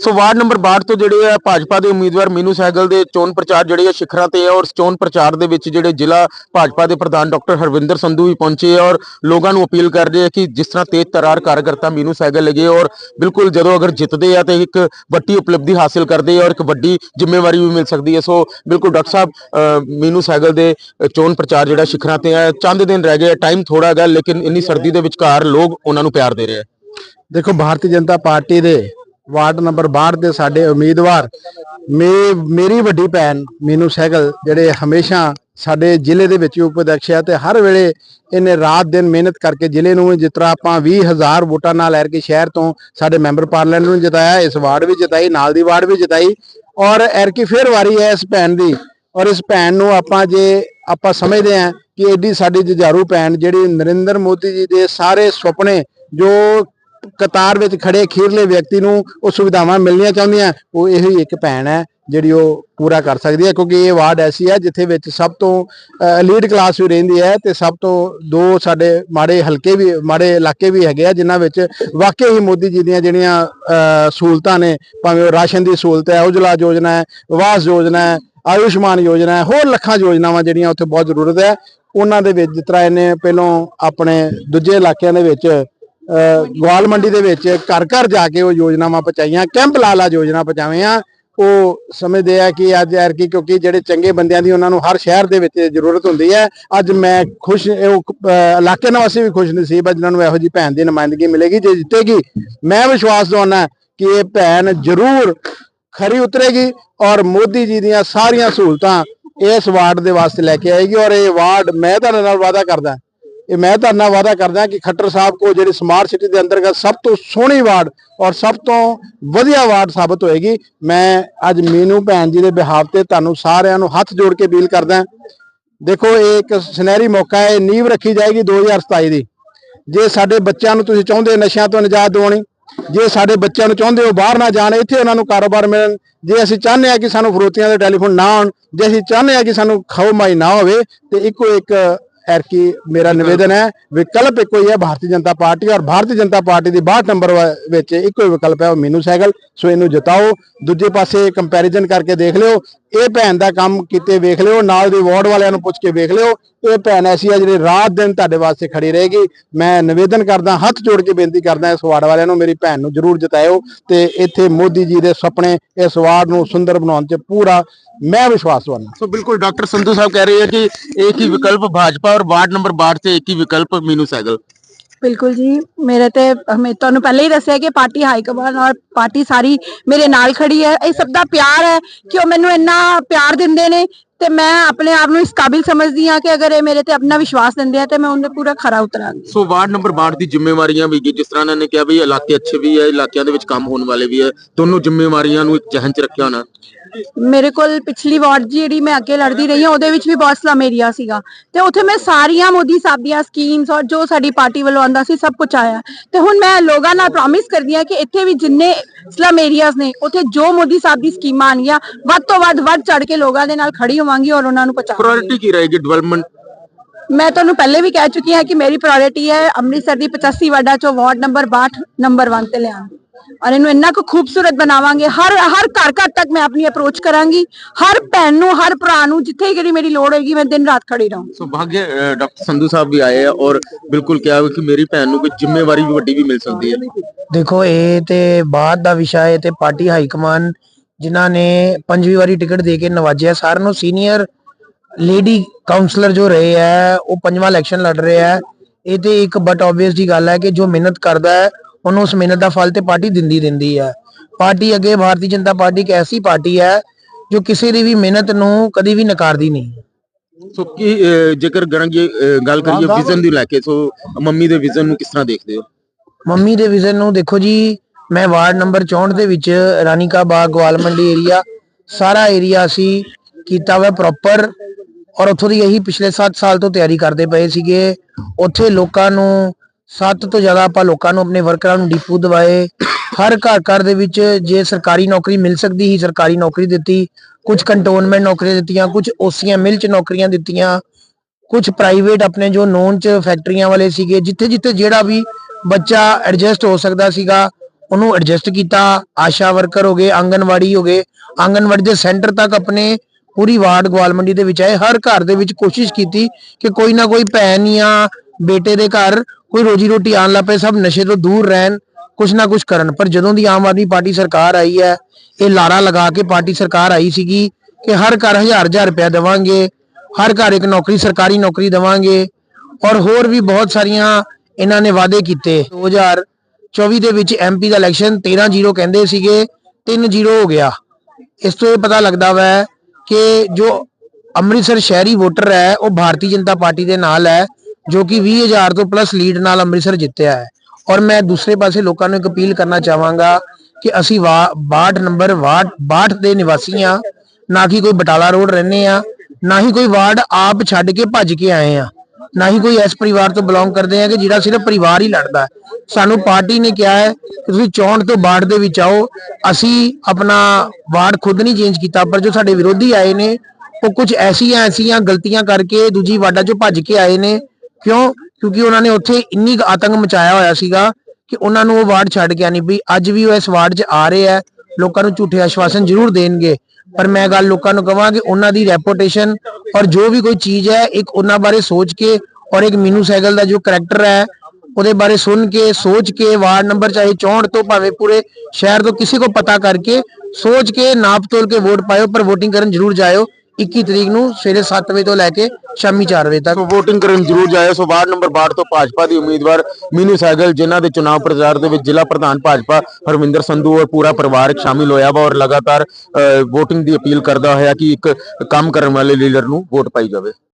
So ward number 62 ਤੋਂ ਜਿਹੜੇ ਆ ਭਾਜਪਾ ਦੇ ਉਮੀਦਵਾਰ ਮੀਨੂ ਸਹਿਗਲ ਦੇ ਚੋਣ ਪ੍ਰਚਾਰ ਜਿਹੜੇ ਆ ਸ਼ਿਖਰਾਂ ਤੇ ਆ ਔਰ ਚੋਣ ਪ੍ਰਚਾਰ ਦੇ ਵਿੱਚ ਜਿਹੜੇ ਜ਼ਿਲ੍ਹਾ ਭਾਜਪਾ ਦੇ ਪ੍ਰਧਾਨ ਡਾਕਟਰ ਹਰਵਿੰਦਰ ਸੰਧੂ ਵੀ ਪਹੁੰਚੇ ਔਰ ਲੋਕਾਂ ਨੂੰ ਅਪੀਲ ਕਰ ਰਹੇ ਆ ਕਿ ਜਿਸ ਤਰ੍ਹਾਂ ਤੇਜ਼ ਤਰਾਰ ਕਾਰਜਕਰਤਾ ਮੀਨੂ ਸਹਿਗਲ ਲੱਗੇ ਔਰ ਬਿਲਕੁਲ ਜਦੋਂ ਅਗਰ ਜਿੱਤਦੇ ਆ ਤੇ ਇੱਕ ਵੱਡੀ ਉਪਲਬਧੀ ਹਾਸਲ ਕਰਦੇ ਔਰ ਇੱਕ ਵੱਡੀ ਜ਼ਿੰਮੇਵਾਰੀ ਵੀ ਮਿਲ ਸਕਦੀ ਹੈ। ਸੋ ਬਿਲਕੁਲ ਡਾਕਟਰ ਸਾਹਿਬ ਅ, ਮੀਨੂ ਸਹਿਗਲ ਦੇ ਚੋਣ ਪ੍ਰਚਾਰ ਜਿਹੜਾ ਸ਼ਿਖਰਾਂ ਤੇ ਆ ਚੰਦ ਦਿਨ ਰਹਿ ਗਏ ਟਾਈਮ ਥੋੜਾ ਹੈਗਾ ਲੇਕਿਨ ਇੰਨੀ ਸਰਦੀ ਦੇ ਵਿਚਕਾਰ ਲੋਕ ਉਹਨਾਂ ਨੂੰ ਪਿਆਰ ਦੇ ਰਹੇ ਆ। ਦੇਖੋ ਭਾਰਤੀ ਜਨਤਾ ਪਾਰਟੀ ਦੇ ਵਾਰਡ ਨੰਬਰ 62 ਦੇ ਸਾਡੇ ਉਮੀਦਵਾਰ ਮੇਰੀ ਵੱਡੀ ਭੈਣ ਮੀਨੂ ਸਹਿਗਲ, ਜਿਹੜੇ ਹਮੇਸ਼ਾ ਸਾਡੇ ਜ਼ਿਲ੍ਹੇ ਦੇ ਵਿੱਚ ਉਪ ਹੈ ਤੇ ਹਰ ਵੇਲੇ ਇਹਨੇ ਰਾਤ ਦਿਨ ਮਿਹਨਤ ਕਰਕੇ ਜ਼ਿਲ੍ਹੇ ਨੂੰ ਜਿਸ ਤਰ੍ਹਾਂ ਆਪਾਂ 20000 ਵੋਟਾਂ ਨਾਲ ਐਰ ਕੇ ਸ਼ਹਿਰ ਤੋਂ ਸਾਡੇ ਮੈਂਬਰ ਪਾਰਲੀਮੈਂਟ ਨੂੰ ਜਿਤਾਇਆ, ਇਸ ਵਾਰਡ ਵੀ ਜਿਤਾਈ, ਨਾਲ ਦੀ ਵਾਰਡ ਵੀ ਜਿਤਾਈ ਔਰ ਐਰ ਕੀ ਫੇਰ ਵਾਰੀ ਹੈ ਇਸ ਭੈਣ ਦੀ ਔਰ ਇਸ ਭੈਣ ਨੂੰ ਆਪਾਂ ਜੇ ਆਪਾਂ ਸਮਝਦੇ ਹਾਂ ਕਿ ਐਡੀ ਸਾਡੀ ਜੁਝਾਰੂ ਭੈਣ ਜਿਹੜੀ ਨਰਿੰਦਰ ਮੋਦੀ ਜੀ ਦੇ ਸਾਰੇ ਸੁਪਨੇ ਜੋ ਕਤਾਰ ਵਿੱਚ ਖੜੇ ਖੀਰਲੇ ਵਿਅਕਤੀ ਨੂੰ ਉਹ ਸੁਵਿਧਾਵਾਂ ਮਿਲਣੀਆਂ ਚਾਹੁੰਦੀਆਂ ਉਹ ਇਹੋ ਹੀ ਇੱਕ ਭੈਣ ਹੈ ਜਿਹੜੀ ਉਹ ਪੂਰਾ ਕਰ ਸਕਦੀ ਹੈ ਕਿਉਂਕਿ ਇਹ ਵਾਰਡ ਐਸੀ ਹੈ ਜਿੱਥੇ ਵਿੱਚ ਸਭ ਤੋਂ ਲੀਡ ਕਲਾਸ ਵੀ ਰਹਿੰਦੀ ਹੈ ਤੇ ਸਭ ਤੋਂ ਦੋ ਸਾਡੇ ਮਾੜੇ ਹਲਕੇ ਵੀ ਮਾੜੇ ਇਲਾਕੇ ਵੀ ਹੈਗੇ ਆ ਜਿਨ੍ਹਾਂ ਵਿੱਚ ਵਾਕਈ ਹੀ ਮੋਦੀ ਜੀ ਦੀਆਂ ਜਿਹੜੀਆਂ ਅਹ, ਸਹੂਲਤਾਂ ਨੇ ਭਾਵੇਂ ਉਹ ਰਾਸ਼ਨ ਦੀ ਸਹੂਲਤ ਹੈ ਉਜਲਾ ਯੋਜਨਾ ਹੈ ਆਵਾਸ ਯੋਜਨਾ ਹੈ ਆਯੁਸ਼ਮਾਨ ਯੋਜਨਾ ਹੈ ਹੋਰ ਲੱਖਾਂ ਯੋਜਨਾਵਾਂ ਜਿਹੜੀਆਂ ਉੱਥੇ ਬਹੁਤ ਜ਼ਰੂਰਤ ਹੈ ਉਹਨਾਂ ਦੇ ਵਿੱਚ ਜਿਸ ਤਰ੍ਹਾਂ ਇਹਨੇ ਪਹਿਲੋਂ ਆਪਣੇ ਦੂਜੇ ਇਲਾਕਿਆਂ ਦੇ ਵਿੱਚ ਗਵਾਲ ਮੰਡੀ ਦੇ ਵਿੱਚ ਘਰ ਘਰ ਜਾ ਕੇ ਉਹ ਯੋਜਨਾਵਾਂ ਪਹੁੰਚਾਈਆਂ। ਕੈਂਪ ਲਾ ਲਾ ਯੋਜਨਾ ਪਹੁੰਚਾਈਆਂ ਉਹ ਸਮਝਦੇ ਆ ਕਿ ਅੱਜ ਐਰਕੀ ਕਿਉਂਕਿ ਜਿਹੜੇ ਚੰਗੇ ਬੰਦਿਆਂ ਦੀ ਉਹਨਾਂ ਨੂੰ ਹਰ ਸ਼ਹਿਰ ਦੇ ਵਿੱਚ ਜ਼ਰੂਰਤ ਹੁੰਦੀ ਹੈ। ਅੱਜ ਮੈਂ ਖੁਸ਼, ਉਹ ਇਲਾਕੇ ਨਿਵਾਸੀ ਵੀ ਖੁਸ਼ ਨਸੀਬ ਆ, ਜਿਨ੍ਹਾਂ ਨੂੰ ਇਹੋ ਜੀ ਭੈਣ ਦੀ ਨੁਮਾਇੰਦਗੀ ਮਿਲੇਗੀ, ਜੇ ਜਿੱਤੇਗੀ। ਮੈਂ ਵਿਸ਼ਵਾਸ ਦਵਾਉਣਾ ਕਿ ਇਹ ਭੈਣ ਜ਼ਰੂਰ ਖਰੀ ਉਤਰੇਗੀ ਔਰ ਮੋਦੀ ਜੀ ਦੀਆਂ ਸਾਰੀਆਂ ਸਹੂਲਤਾਂ ਇਸ ਵਾਰਡ ਦੇ ਵਾਸਤੇ ਲੈ ਕੇ ਆਏਗੀ ਔਰ ਇਹ ਵਾਰਡ ਮੈਂ ਤੁਹਾਡੇ ਨਾਲ ਵਾਅਦਾ ਕਰਦਾ ਇਹ ਮੈਂ ਤੁਹਾਡੇ ਵਾਅਦਾ ਕਰਦਾ ਕਿ ਖੱਟਰ ਸਾਹਿਬ ਕੋ ਜਿਹੜੀ ਸਮਾਰਟ ਸਿਟੀ ਦੇ ਅੰਤਰਗਤ ਸਭ ਤੋਂ ਸੋਹਣੀ ਵਾਰਡ ਔਰ ਸਭ ਤੋਂ ਵਧੀਆ ਵਾਰਡ ਸਾਬਤ ਹੋਏਗੀ। ਮੈਂ ਅੱਜ ਮੀਨੂ ਭੈਣ ਜੀ ਦੇ ਬਿਹਾਵ ਤੇ ਤੁਹਾਨੂੰ ਸਾਰਿਆਂ ਨੂੰ ਹੱਥ ਜੋੜ ਕੇ ਅਪੀਲ ਕਰਦਾ। ਦੇਖੋ, ਇਹ ਇੱਕ ਸੁਨਹਿਰੀ ਮੌਕਾ ਹੈ ਨੀਂਵ ਰੱਖੀ ਜਾਏਗੀ 2027 ਦੀ। ਜੇ ਸਾਡੇ ਬੱਚਿਆਂ ਨੂੰ ਤੁਸੀਂ ਚਾਹੁੰਦੇ ਨਸ਼ਿਆਂ ਤੋਂ ਨਜਾਤ ਦਿਵਾਉਣੀ ਜੇ ਸਾਡੇ ਬੱਚਿਆਂ ਨੂੰ ਚਾਹੁੰਦੇ ਹੋ ਬਾਹਰ ਨਾ ਜਾਣ, ਇੱਥੇ ਉਹਨਾਂ ਨੂੰ ਕਾਰੋਬਾਰ ਮਿਲਣ, ਜੇ ਅਸੀਂ ਚਾਹੁੰਦੇ ਹਾਂ ਕਿ ਸਾਨੂੰ ਫਰੋਤੀਆਂ ਦੇ ਟੈਲੀਫੋਨ ਨਾ ਆਉਣ, ਜੇ ਅਸੀਂ ਚਾਹੁੰਦੇ ਹਾਂ ਕਿ ਸਾਨੂੰ ਖਾਓ ਮਾਈ ਨਾ ਹੋਵੇ, ਤੇ ਇੱਕੋ ਇੱਕ ਐਰਕੀ ਮੇਰਾ ਨਿਵੇਦਨ ਹੈ ਵਿਕਲਪ ਇੱਕੋ ਹੀ ਹੈ ਭਾਰਤੀ ਜਨਤਾ ਪਾਰਟੀ ਔਰ ਭਾਰਤੀ ਜਨਤਾ ਪਾਰਟੀ ਦੀ 62 ਨੰਬਰ ਵਿੱਚ ਇੱਕੋ ਹੀ ਵਿਕਲਪ ਹੈ ਉਹ ਮੀਨੂ ਸਹਿਗਲ ਸੋ ਇਹਨੂੰ ਜਿਤਾਓ। ਦੂਜੇ ਪਾਸੇ ਕੰਪੈਰੀਜ਼ਨ ਕਰਕੇ ਦੇਖ ਲਿਓ। ਇਹ ਭੈਣ ਦਾ ਕੰਮ ਕੀਤੇ ਵੇਖ ਲਿਓ, ਨਾਲ ਦੇ ਵਾਰਡ ਵਾਲਿਆਂ ਨੂੰ ਪੁੱਛ ਕੇ ਵੇਖ ਲਿਓ। ਇਹ ਭੈਣ ਐਸੀ ਹੈ ਜਿਹੜੀ ਰਾਤ ਦਿਨ ਤੁਹਾਡੇ ਵਾਸਤੇ ਖੜੀ ਰਹੇਗੀ। ਮੈਂ ਨਿਵੇਦਨ ਕਰਦਾ, ਹੱਥ ਜੋੜ ਕੇ ਬੇਨਤੀ ਕਰਦਾ ਇਸ ਵਾਰਡ ਵਾਲਿਆਂ ਨੂੰ, ਮੇਰੀ ਭੈਣ ਨੂੰ ਜਰੂਰ ਜਿਤਾਇਓ ਤੇ ਇੱਥੇ ਮੋਦੀ ਜੀ ਦੇ ਸੁਪਨੇ ਇਸ ਵਾਰਡ ਨੂੰ ਸੁੰਦਰ ਬਣਾਉਣ 'ਚ ਪੂਰਾ ਮੈਂ ਵਿਸ਼ਵਾਸ ਦਵਾਨਾ ਸੋ ਬਿਲਕੁਲ ਡਾਕਟਰ ਸੰਧੂ ਸਾਹਿਬ ਕਹਿ ਰਹੇ ਹੈ ਕਿ ਇੱਕ ਹੀ ਵਿਕਲਪ ਭਾਜਪਾ ਔਰ ਵਾਰਡ ਨੰਬਰ 62 ਤੇ ਇੱਕ ਹੀ ਵਿਕਲਪ ਮੀਨੂ ਸਹਿਗਲ ਬਿਲਕੁਲ ਜੀ, ਮੇਰੇ ਤੇ, ਮੈਂ ਤੁਹਾਨੂੰ ਪਹਿਲਾਂ ਹੀ ਦੱਸਿਆ ਕਿ ਪਾਰਟੀ ਹਾਈ ਕਮਾਂਡ ਔਰ ਪਾਰਟੀ ਸਾਰੀ ਮੇਰੇ ਨਾਲ ਖੜੀ ਹੈ। ਇਹ ਸਭ ਦਾ ਪਿਆਰ ਹੈ ਕਿ ਉਹ ਮੈਨੂੰ ਇੰਨਾ ਪਿਆਰ ਦਿੰਦੇ ਨੇ ਤੇ ਮੈਂ ਆਪਣੇ ਆਪ ਨੂੰ ਇਸ ਕਾਬਿਲ ਸਮਝਦੀ ਹਾਂ ਕਿ ਅਗਰ ਇਹ ਮੇਰੇ ਤੇ ਆਪਣਾ ਵਿਸ਼ਵਾਸ ਦਿੰਦੇ ਆ ਤੇ ਮੈਂ ਉਹਦੇ ਪੂਰਾ ਖਰਾ ਉਤਰਾਂਗੀ। ਸੋ ਵਾਰਡ ਨੰਬਰ 62 ਦੀ ਜ਼ਿੰਮੇਵਾਰੀਆਂ ਵੀ ਜਿਸ ਤਰ੍ਹਾਂ ਇਹਨਾਂ ਨੇ ਕਿਹਾ ਵੀ ਇਲਾਕੇ ਅੱਛੇ ਵੀ ਹੈ, ਇਲਾਕਿਆਂ ਦੇ ਵਿੱਚ ਕੰਮ ਹੋਣ ਵਾਲੇ ਵੀ ਹੈ, ਦੋਨੋਂ ਜ਼ਿੰਮੇਵਾਰੀਆਂ ਨੂੰ ਇੱਕ ਜਹਨ 'ਚ ਰੱਖਿਆ ਹੋਣਾ। ਮੇਰੇ ਕੋਲ ਪਿਛਲੀ ਵਾਰਡ ਜਿਹੜੀ ਮੈਂ ਅੱਗੇ ਲੜਦੀ ਰਹੀ ਹਾਂ ਉਹਦੇ ਵਿੱਚ ਵੀ ਬਹੁਤ ਸਲਮ ਏਰੀਆ ਸੀਗਾ। ਤੇ ਉੱਥੇ ਮੈਂ ਸਾਰੀਆਂ ਮੋਦੀ ਸਾਹਿਬ ਦੀਆਂ ਸਕੀਮਸ ਔਰ ਜੋ ਸਾਡੀ ਪਾਰਟੀ ਵੱਲੋਂ ਆਂਦਾ ਸੀ ਸਭ ਕੁਝ ਆਇਆ। ਤੇ ਹੁਣ ਮੈਂ ਲੋਕਾਂ ਨਾਲ ਪ੍ਰੋਮਿਸ ਕਰਦੀ ਹਾਂ ਕਿ ਇੱਥੇ ਵੀ ਜਿੰਨੇ ਸਲਮ ਏਰੀਆਜ਼ ਨੇ ਉੱਥੇ ਜੋ ਮੋਦੀ ਸਾਹਿਬ ਦੀ ਸਕੀਮਾਂ ਆਣਗੀਆਂ ਵੱਧ ਤੋਂ ਵੱਧ ਵੱਧ ਚੜ ਕੇ ਲੋਕਾਂ ਦੇ ਨਾਲ ਖੜੀ ਹੋਵਾਂਗੀ ਔਰ ਉਹਨਾਂ ਨੂੰ ਪਹੁੰਚਾਵਾਂਗੀ। ਪ੍ਰਾਇੋਰਟੀ ਕੀ ਰਹੇਗੀ ਡਿਵੈਲਪਮੈਂਟ ਮੈਂ ਤੁਹਾਨੂੰ ਪਹਿਲੇ ਵੀ ਕਹਿ ਚੁੱਕੀ ਹਾਂ ਕਿ ਮੇਰੀ ਪ੍ਰਾਇੋਰਟੀ ਹੈ ਅੰਮ੍ਰਿਤਸਰ ਦੀ 85 ਵਾਰਡਾਂ ਚੋਂ ਵਾਰਡ ਨੰਬਰ 62 ਨੰਬਰ 1 ਤੇ ਲਿਆਉਣਾ ਔਰ ਇਹਨੂੰ ਇੰਨਾ ਕੁ ਖੂਬਸੂਰਤ ਬਣਾਵਾਂਗੇ ਹਰ ਹਰ ਘਰ ਘਰ ਤੱਕ ਮੈਂ ਆਪਣੀ ਅਪਰੋਚ ਕਰਾਂਗੀ। ਹਰ ਭੈਣ ਨੂੰ ਹਰ ਭਰਾ ਨੂੰ ਜਿੱਥੇ ਕਿਹੜੀ ਮੇਰੀ ਲੋੜ ਹੋਏਗੀ ਮੈਂ ਦਿਨ ਰਾਤ ਖੜੀ ਰਹੂੰ ਸੋ ਭਾਗਯ ਅ, ਡਾਕਟਰ ਸੰਧੂ ਸਾਹਿਬ ਵੀ ਆਏ ਆ ਔਰ ਬਿਲਕੁਲ ਕਿਹਾ ਕਿ ਮੇਰੀ ਭੈਣ ਨੂੰ ਕੋਈ ਜ਼ਿੰਮੇਵਾਰੀ ਵੀ ਵੱਡੀ ਵੀ ਮਿਲ ਸਕਦੀ ਹੈ। ਦੇਖੋ ਇਹ ਤੇ ਬਾਅਦ ਦਾ ਵਿਸ਼ਾ ਹੈ ਤੇ ਪਾਰਟੀ ਹਾਈ ਕਮਾਨ ਜਿਨ੍ਹਾਂ ਨੇ ਪੰਜਵੀਂ ਵਾਰੀ ਟਿਕਟ ਦੇ ਕੇ ਨਵਾਜਿਆ। ਸਾਰਿਆਂ ਨੂੰ ਸੀਨੀਅਰ ਲੇਡੀ ਕਾਉਂਸਲਰ ਜੋ ਰਹੇ ਹੈ ਉਹ ਪੰਜਵਾਂ ਇਲੈਕਸ਼ਨ ਲੜ ਰਹੇ ਹੈ ਇਹ ਤੇ ਇੱਕ ਬਟ ਆਬਵੀਅਸ ਦੀ ਗੱਲ ਹੈ ਕਿ ਜੋ ਮਿਹਨਤ ਕਰਦਾ ਹੈ ਉਹਨੂੰ ਉਸ ਮਿਹਨਤ ਦਾ ਫਲ ਤੇ ਪਾਰਟੀ ਦਿੰਦੀ ਦਿੰਦੀ ਹੈ। ਪਾਰਟੀ ਅੱਗੇ ਭਾਰਤੀ ਜਨਤਾ ਪਾਰਟੀ ਇੱਕ ਐਸੀ ਪਾਰਟੀ ਹੈ ਜੋ ਕਿਸੇ ਦੀ ਵੀ ਮਿਹਨਤ ਨੂੰ ਕਦੀ ਵੀ ਨਕਾਰਦੀ ਨਹੀਂ। ਸੋ ਕੀ ਜੇਕਰ ਕਰਾਂਗੇ ਅ, ਗੱਲ ਕਰੀਏ ਵਿਜ਼ਨ ਦੀ ਲੈ ਕੇ ਸੋ ਮੰਮੀ ਦੇ ਵਿਜ਼ਨ ਨੂੰ ਕਿਸ ਤਰ੍ਹਾਂ ਦੇਖਦੇ ਹੋ? ਮੰਮੀ ਦੇ ਵਿਜ਼ਨ ਨੂੰ ਦੇਖੋ ਜੀ ਮੈਂ ਵਾਰਡ ਨੰਬਰ 64 ਦੇ ਵਿੱਚ ਰਾਨੀਕਾ ਬਾਗ ਗਵਾਲ ਮੰਡੀ ਏਰੀਆ ਸਾਰਾ ਏਰੀਆ ਅਸੀਂ ਕੀਤਾ ਹੋਇਆ ਪ੍ਰੋਪਰ ਔਰ ਉੱਥੋਂ ਦੀ ਇਹੀ ਪਿਛਲੇ 7 ਸਾਲ ਤੋਂ ਤਿਆਰੀ ਕਰਦੇ ਪਏ ਸੀਗੇ। ਉੱਥੇ ਲੋਕਾਂ ਨੂੰ ਸੱਤ ਤੋਂ ਜ਼ਿਆਦਾ ਆਪਾਂ ਲੋਕਾਂ ਨੂੰ ਆਪਣੇ ਵਰਕਰਾਂ ਨੂੰ ਡੀਪੂ ਦਵਾਏ। ਹਰ ਘਰ ਘਰ ਦੇ ਵਿੱਚ ਜੇ ਸਰਕਾਰੀ ਨੌਕਰੀ ਮਿਲ ਸਕਦੀ ਸੀ, ਸਰਕਾਰੀ ਨੌਕਰੀ ਦਿੱਤੀ। ਕੁਝ ਕੰਟੋਨਮੈਂਟ ਨੌਕਰੀਆਂ ਦਿੱਤੀਆਂ ਕੁਝ ਓਸੀਆਂ ਮਿਲ ਚ ਨੌਕਰੀਆਂ ਦਿੱਤੀਆਂ। ਕੁਝ ਪ੍ਰਾਈਵੇਟ ਆਪਣੇ ਜੋ ਨੋਨ ਚ ਫੈਕਟਰੀਆਂ ਵਾਲੇ ਸੀਗੇ ਜਿੱਥੇ ਜਿੱਥੇ ਜਿਹੜਾ ਵੀ ਬੱਚਾ ਐਡਜਸਟ ਹੋ ਸਕਦਾ ਸੀਗਾ, ਉਹਨੂੰ ਐਡਜਸਟ ਕੀਤਾ। ਆਸ਼ਾ ਵਰਕਰ ਹੋ ਗਏ, ਆਂਗਨਵਾੜੀ ਹੋ ਗਏ। ਆਂਗਨਵਾੜੀ ਦੇ ਸੈਂਟਰ ਤੱਕ ਆਪਣੇ ਪੂਰੀ ਵਾਰਡ ਗਵਾਲ ਮੰਡੀ ਦੇ ਵਿੱਚ ਆਏ। ਹਰ ਘਰ ਦੇ ਵਿੱਚ ਕੋਸ਼ਿਸ਼ ਕੀਤੀ ਕਿ ਕੋਈ ਨਾ ਕੋਈ ਭੈਣ ਜਾਂ ਬੇਟੇ ਦੇ ਘਰ ਕੋਈ ਰੋਜੀ ਰੋਟੀ ਆਣ ਲੱਪੇ ਸਭ ਨਸ਼ੇ ਤੋਂ ਦੂਰ ਰਹਿਣ, ਕੁਛ ਨਾ ਕੁਛ ਕਰਨ। ਪਰ ਜਦੋਂ ਦੀ ਆਮ ਆਦਮੀ ਪਾਰਟੀ ਸਰਕਾਰ ਆਈ ਹੈ, ਇਹ ਲਾਰਾ ਲਗਾ ਕੇ ਪਾਰਟੀ ਸਰਕਾਰ ਆਈ ਸੀਗੀ ਕਿ ਹਰ ਘਰ ਹਜ਼ਾਰ ਹਜ਼ਾਰ ਰੁਪਇਆ ਦੇਵਾਂਗੇ, ਹਰ ਘਰ ਇੱਕ ਨੌਕਰੀ, ਸਰਕਾਰੀ ਨੌਕਰੀ ਦੇਵਾਂਗੇ। ਔਰ ਹੋਰ ਵੀ ਬਹੁਤ ਸਾਰੀਆਂ ਇਹਨਾਂ ਨੇ ਵਾਅਦੇ ਕੀਤੇ। 2024 ਦੇ ਵਿੱਚ ਐਮਪੀ ਦਾ ਇਲੈਕਸ਼ਨ 13-0 ਕਹਿੰਦੇ ਸੀਗੇ 3-0 ਹੋ ਗਿਆ। ਇਸ ਤੋਂ ਇਹ ਪਤਾ ਲੱਗਦਾ ਵਾ ਕਿ ਜੋ ਅੰਮ੍ਰਿਤਸਰ ਸ਼ਹਿਰੀ ਵੋਟਰ ਹੈ, ਉਹ ਭਾਰਤੀ ਜਨਤਾ ਪਾਰਟੀ ਦੇ ਨਾਲ ਹੈ। ਜੋ ਕਿ 20000 ਤੋਂ ਪਲੱਸ ਲੀਡ ਨਾਲ ਅੰਮ੍ਰਿਤਸਰ ਜਿੱਤਿਆ ਹੈ। ਔਰ ਮੈਂ ਦੂਸਰੇ ਪਾਸੇ ਲੋਕਾਂ ਨੂੰ ਇੱਕ ਅਪੀਲ ਕਰਨਾ ਚਾਹਾਂਗਾ ਕਿ ਅਸੀਂ 62 ਨੰਬਰ 62 ਦੇ ਨਿਵਾਸੀ ਹਾਂ। ਨਾ ਕਿ ਕੋਈ ਬਟਾਲਾ ਰੋਡ ਰਹਿੰਦੇ ਆ ਨਾ ਹੀ ਕੋਈ ਵਾਰਡ ਆਪ ਛੱਡ ਕੇ ਭੱਜ ਕੇ ਆਏ ਆ ਨਾ ਹੀ ਕੋਈ ਇਸ ਪਰਿਵਾਰ ਤੋਂ ਬਿਲੋਂਗ ਕਰਦੇ ਆ ਕਿ ਜਿਹੜਾ ਸਿਰਫ ਪਰਿਵਾਰ ਹੀ ਲੜਦਾ ਸਾਨੂੰ ਪਾਰਟੀ ਨੇ ਕਿਹਾ ਹੈ ਕਿ ਤੁਸੀਂ ਚੌਂਟ ਤੋਂ ਬਾੜ ਦੇ ਵਿੱਚ ਆਓ। ਅਸੀਂ ਆਪਣਾ ਵਾਰਡ ਖੁਦ ਨਹੀਂ ਚੇਂਜ ਕੀਤਾ, ਪਰ ਜੋ ਸਾਡੇ ਵਿਰੋਧੀ ਆਏ ਨੇ, ਉਹ ਕੁਝ ਐਸੀਆਂ ਐਸੀਆਂ ਗਲਤੀਆਂ ਕਰਕੇ ਦੂਜੀ ਵਾਰਡਾਂ ਚੋਂ ਭੱਜ ਕੇ ਆਏ ਨੇ। ਕਿਉਂ? ਕਿਉਂਕਿ ਉਹਨਾਂ ਨੇ ਉੱਥੇ ਇੰਨੀ ਆਤੰਕ ਮਚਾਇਆ ਹੋਇਆ ਸੀਗਾ ਕਿ ਉਹਨਾਂ ਨੂੰ ਉਹ ਵਾਰਡ ਛੱਡ ਕੇ ਆਣੀ ਪਈ। ਅੱਜ ਵੀ ਉਹ ਇਸ ਵਾਰਡ 'ਚ ਆ ਰਹੇ ਆ। ਲੋਕਾਂ ਨੂੰ ਝੂਠੇ ਆਸ਼ਵਾਸਨ ਜ਼ਰੂਰ ਦੇਣਗੇ। ਪਰ ਮੈਂ ਗੱਲ ਲੋਕਾਂ ਨੂੰ ਕਹਾਂ ਕਿ ਉਹਨਾਂ ਦੀ ਰੈਪੂਟੇਸ਼ਨ ਔਰ ਜੋ ਵੀ ਕੋਈ ਚੀਜ਼ ਹੈ, ਇੱਕ ਉਹਨਾਂ ਬਾਰੇ ਸੋਚ ਕੇ ਔਰ ਇੱਕ ਮੀਨੂ ਸੈਗਲ ਦਾ ਜੋ ਕਰੈਕਟਰ ਹੈ, ਉਹਦੇ ਬਾਰੇ ਸੁਣ ਕੇ, ਸੋਚ ਕੇ ਵਾਰਡ ਨੰਬਰ ਚਾਹੇ 64 ਤੋਂ ਭਾਵੇਂ ਪੂਰੇ ਸ਼ਹਿਰ ਤੋਂ ਕਿਸੇ ਕੋ ਪਤਾ ਕਰਕੇ ਸੋਚ ਕੇ, ਨਾਪ ਤੋਲ ਕੇ ਵੋਟ ਪਾਇਓ, ਪਰ VOTING ਕਰਨ ਜ਼ਰੂਰ ਜਾਇਓ। 21 ਤਰੀਕ ਨੂੰ ਸਵੇਰੇ 7 ਵਜੇ ਤੋਂ ਲੈ ਕੇ ਸ਼ਾਮੀ 4 ਵਜੇ ਤੱਕ। ਸੋ ਕਰਨ ਜ਼ਰੂਰ ਜਾਇਓ। ਸੋ ਵਾਰਡ ਨੰਬਰ 62 ਤੋਂ ਭਾਜਪਾ ਦੀ ਉਮੀਦਵਾਰ ਮੀਨੂ ਸਹਿਗਲ ਜਿਨ੍ਹਾਂ ਦੇ ਚੋਣ ਪ੍ਰਚਾਰ ਦੇ ਵਿੱਚ ਜ਼ਿਲ੍ਹਾ ਪ੍ਰਧਾਨ ਭਾਜਪਾ ਹਰਵਿੰਦਰ ਸੰਧੂ ਔਰ ਪੂਰਾ ਪਰਿਵਾਰ ਸ਼ਾਮਿਲ ਹੋਇਆ ਵਾ ਔਰ ਲਗਾਤਾਰ ਵੋਟਿੰਗ ਦੀ ਅਪੀਲ ਕਰਦਾ ਹੋਇਆ ਕਿ ਇੱਕ ਕੰਮ ਕਰਨ ਵਾਲੇ ਲੀਡਰ ਨੂੰ ਵੋਟ ਪਾਈ ਜਾਵੇ।